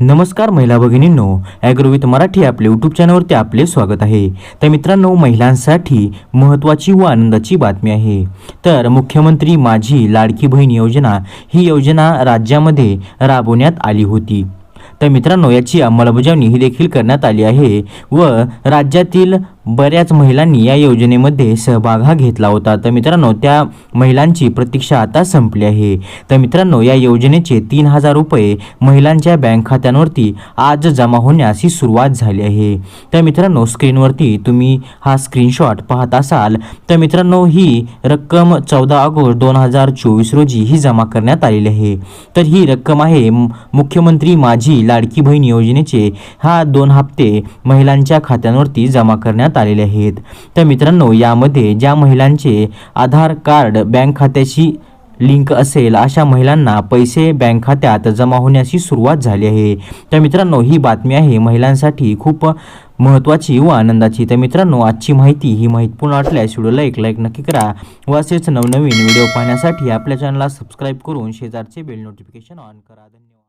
नमस्कार महिला भगिनींनो ॲग्रोविथ मराठी आपले यूट्यूब चॅनलवरती आपले स्वागत आहे. तर मित्रांनो महिलांसाठी महत्त्वाची व आनंदाची बातमी आहे. तर मुख्यमंत्री माझी लाडकी बहीण योजना ही योजना राज्यामध्ये राबवण्यात आली होती. तर मित्रांनो याची अंमलबजावणी ही देखील करण्यात आली आहे व राज्यातील बऱ्याच महिलांनी या योजनेमध्ये सहभाग हा घेतला होता. तर मित्रांनो त्या महिलांची प्रतीक्षा आता संपली आहे. तर मित्रांनो या योजनेचे तीन हजार रुपये महिलांच्या बँक खात्यांवरती आज जमा होण्यास ही सुरुवात झाली आहे. तर मित्रांनो स्क्रीनवरती तुम्ही हा स्क्रीनशॉट पाहत असाल. तर मित्रांनो ही रक्कम चौदा ऑगस्ट दोन हजार चोवीस रोजी ही जमा करण्यात आलेली आहे. तर ही रक्कम आहे मुख्यमंत्री माझी लाडकी बहीण योजनेचे. हा दोन हप्ते महिलांच्या खात्यांवरती जमा करण्यात आलेले आहेत. तर मित्रांनो यामध्ये ज्या महिलांचे आधार कार्ड बँक खात्याशी लिंक असेल अशा महिलांना पैसे बँक खात्यात जमा होण्याची सुरुवात झाली आहे. तर मित्रांनो ही बातमी आहे महिलांसाठी खूप महत्त्वाची व आनंदाची. तर मित्रांनो आजची माहिती ही माहितीपूर्ण वाटल्यास व्हिडिओला एक लाईक नक्की करा व असेच नवनवीन व्हिडिओ पाहण्यासाठी आपल्या चॅनलला सबस्क्राईब करून शेजारचे बेल नोटिफिकेशन ऑन करा. धन्यवाद.